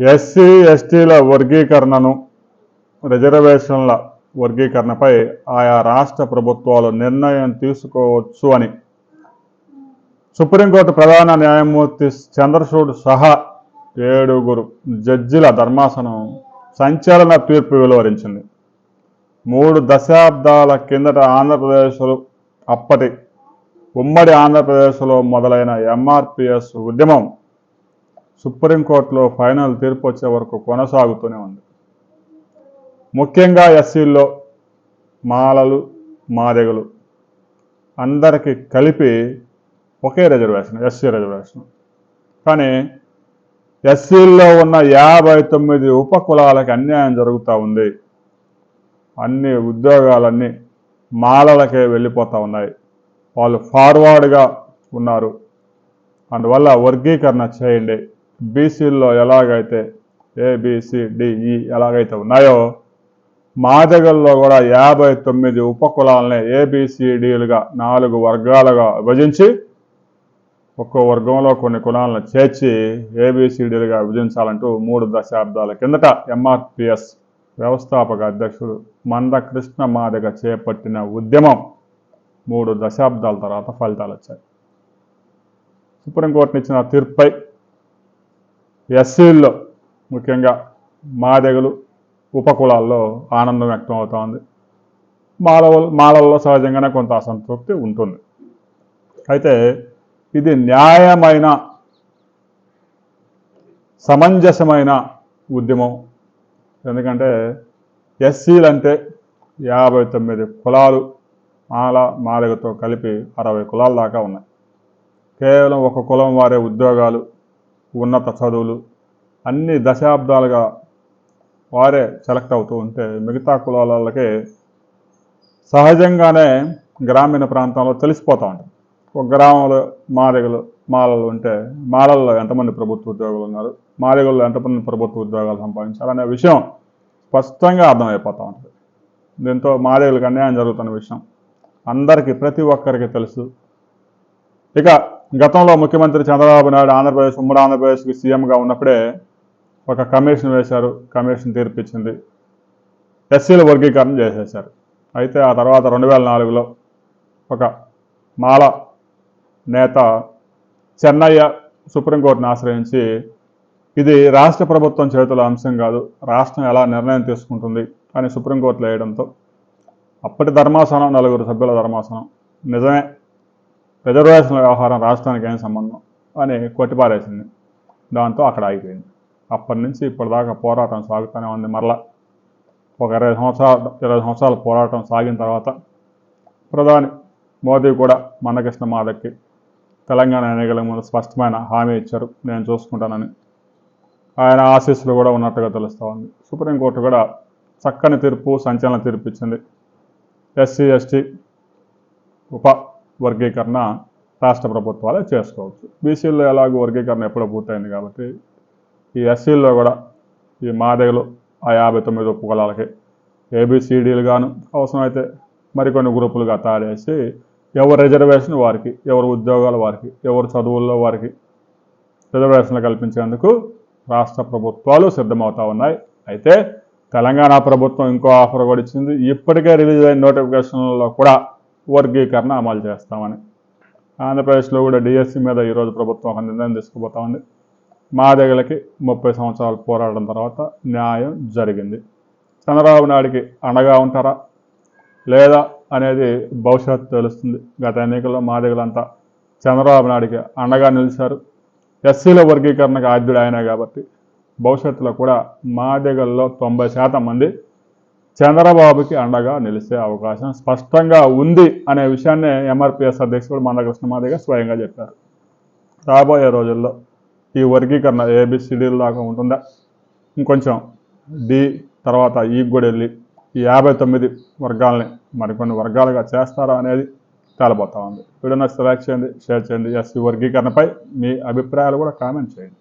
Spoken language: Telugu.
ఎస్సీ ఎస్టీల వర్గీకరణను రిజర్వేషన్ల వర్గీకరణపై ఆయా రాష్ట్ర ప్రభుత్వాలు నిర్ణయం తీసుకోవచ్చు అని సుప్రీంకోర్టు ప్రధాన న్యాయమూర్తి చంద్రచూడ్ సహా ఏడుగురు జడ్జిల ధర్మాసనం సంచలన తీర్పు వెలువరించింది. మూడు దశాబ్దాల కిందట ఆంధ్రప్రదేశ్లో అప్పటి ఉమ్మడి ఆంధ్రప్రదేశ్లో మొదలైన ఎంఆర్పిఎస్ ఉద్యమం సుప్రీంకోర్టులో ఫైనల్ తీర్పు వచ్చే వరకు కొనసాగుతూనే ఉంది. ముఖ్యంగా ఎస్సీల్లో మాలలు మాదిగలు అందరికీ కలిపి ఒకే రిజర్వేషన్ ఎస్సీ రిజర్వేషన్. కానీ ఎస్సీల్లో ఉన్న యాభై తొమ్మిది ఉపకులాలకి అన్యాయం జరుగుతూ ఉంది. అన్ని ఉద్యోగాలన్నీ మాలలకే వెళ్ళిపోతూ ఉన్నాయి. వాళ్ళు ఫార్వర్డ్గా ఉన్నారు. అందువల్ల వర్గీకరణ చేయండి. బీసీల్లో ఎలాగైతే ఏబిసిడిఈ e ఎలాగైతే ఉన్నాయో మాదిగల్లో కూడా యాభై తొమ్మిది ఉపకులాలని ఏబిసిడీలుగా నాలుగు వర్గాలుగా విభజించి ఒక్కో వర్గంలో కొన్ని కులాలను చేర్చి ఏబిసిడీలుగా విభజించాలంటూ మూడు దశాబ్దాల కిందట ఎంఆర్పిఎస్ వ్యవస్థాపక అధ్యక్షుడు మంద కృష్ణ మాదిగ చేపట్టిన ఉద్యమం మూడు దశాబ్దాల తర్వాత ఫలితాలు వచ్చాయి సుప్రీంకోర్టునిచ్చిన తీర్పుపై ఎస్సీల్లో ముఖ్యంగా మాదెగలు ఉపకులాల్లో ఆనందం వ్యక్తం అవుతోంది మాలవ మాలల్లో సహజంగానే కొంత అసంతృప్తి ఉంటుంది. అయితే ఇది న్యాయమైన సమంజసమైన ఉద్యమం. ఎందుకంటే ఎస్సీలు అంటే యాభై తొమ్మిది కులాలు మాల మాలగతో కలిపి అరవై కులాల దాకా ఉన్నాయి. కేవలం ఒక కులం వారే ఉద్యోగాలు ఉన్నత చదువులు అన్ని దశాబ్దాలుగా వారే సెలెక్ట్ అవుతూ ఉంటే మిగతా కులాలకే సహజంగానే గ్రామీణ ప్రాంతంలో తెలిసిపోతూ ఉంటుంది ఒక గ్రామంలో మాదిగలు మాలలు ఉంటే మాలల్లో ఎంతమంది ప్రభుత్వ ఉద్యోగులు ఉన్నారు మాదిగల్లో ఎంతమంది ప్రభుత్వ ఉద్యోగాలు సంపాదించారు అనే విషయం స్పష్టంగా అర్థమైపోతూ ఉంటుంది. దీంతో మాదిగలకు అన్యాయం జరుగుతున్న విషయం అందరికీ ప్రతి ఒక్కరికి తెలుసు. ఇక గతంలో ముఖ్యమంత్రి చంద్రబాబు నాయుడు ఆంధ్రప్రదేశ్ ఉమ్మడి ఆంధ్రప్రదేశ్కి సీఎంగా ఉన్నప్పుడే ఒక కమిషన్ వేశారు కమిషన్ తీర్పిచ్చింది. ఎస్సీల వర్గీకరణ చేసేశారు. అయితే ఆ తర్వాత రెండు వేల నాలుగులో ఒక మాల నేత చెన్నయ్య సుప్రీంకోర్టును ఆశ్రయించి ఇది రాష్ట్ర ప్రభుత్వం చేతుల అంశం కాదు రాష్ట్రం ఎలా నిర్ణయం తీసుకుంటుంది అని సుప్రీంకోర్టులో వేయడంతో అప్పటి ధర్మాసనం నలుగురు సభ్యుల ధర్మాసనం నిజమే. రిజర్వేషన్ల వ్యవహారం రాష్ట్రానికి ఏం సంబంధం అని కొట్టిపారేసింది. దాంతో అక్కడ ఆగిపోయింది. అప్పటి నుంచి ఇప్పటిదాకా పోరాటం సాగుతూనే ఉంది మరలా. ఒక ఇరవై సంవత్సరాలు ఇరవై సంవత్సరాల పోరాటం సాగిన తర్వాత ప్రధాని మోదీ కూడా మందకృష్ణ మాధక్కి తెలంగాణ ఎన్నికల ముందు స్పష్టమైన హామీ ఇచ్చారు. నేను చూసుకుంటానని. ఆయన ఆశీస్సులు కూడా ఉన్నట్టుగా తెలుస్తూ ఉంది. సుప్రీంకోర్టు కూడా చక్కని తీర్పు సంచలన తీర్పు ఇచ్చింది. ఎస్సీ ఎస్టీ ఉప వర్గీకరణ రాష్ట్ర ప్రభుత్వాలే చేసుకోవచ్చు. బీసీల్లో ఎలాగో వర్గీకరణ ఎప్పుడో పూర్తయింది కాబట్టి ఈ ఎస్సీల్లో కూడా ఈ మాదిగలు ఆ యాభై తొమ్మిది ఉపకులాలకి ఏబిసిడీలు గాను అవసరమైతే మరికొన్ని గ్రూపులుగా తయారేసి ఎవరు రిజర్వేషన్ వారికి ఎవరు ఉద్యోగాలు వారికి ఎవరు చదువుల్లో వారికి రిజర్వేషన్లు కల్పించేందుకు రాష్ట్ర ప్రభుత్వాలు సిద్ధమవుతా ఉన్నాయి. అయితే తెలంగాణ ప్రభుత్వం ఇంకో ఆఫర్ కూడా ఇచ్చింది. ఇప్పటికే రిలీజ్ అయిన నోటిఫికేషన్లలో కూడా వర్గీకరణ అమలు చేస్తామని. ఆంధ్రప్రదేశ్లో కూడా డిఎస్సి మీద ఈరోజు ప్రభుత్వం ఒక నిర్ణయం తీసుకుపోతామండి. మాదిగలకి ముప్పై సంవత్సరాలు పోరాటం తర్వాత న్యాయం జరిగింది. చంద్రబాబు నాయుడికి అండగా ఉంటారా? లేదా అనేది భవిష్యత్తు తెలుస్తుంది. గత ఎన్నికల్లో మాదిగలంతా చంద్రబాబు నాయుడికి అండగా నిలిచారు. ఎస్సీల వర్గీకరణకు ఆద్యుడు ఆయన కాబట్టి భవిష్యత్తులో కూడా మాదిగల్లో తొంభై శాతం మంది చంద్రబాబుకి అండగా నిలిచే అవకాశం స్పష్టంగా ఉంది అనే విషయాన్ని ఎంఆర్పిఎస్ అధ్యక్షుడు మందకృష్ణ మాదిగ స్వయంగా చెప్పారు. రాబోయే రోజుల్లో ఈ వర్గీకరణ ఏబిసిడీల దాకా ఉంటుందా? ఇంకొంచెం డి తర్వాత ఈ కూడా వెళ్ళి యాభై తొమ్మిది వర్గాలని మరికొన్ని వర్గాలుగా చేస్తారా అనేది తేలబోతా ఉంది. వీడియో నచ్చితే లైక్ చేయండి షేర్ చేయండి. ఎస్సీ వర్గీకరణపై మీ అభిప్రాయాలు కూడా కామెంట్ చేయండి.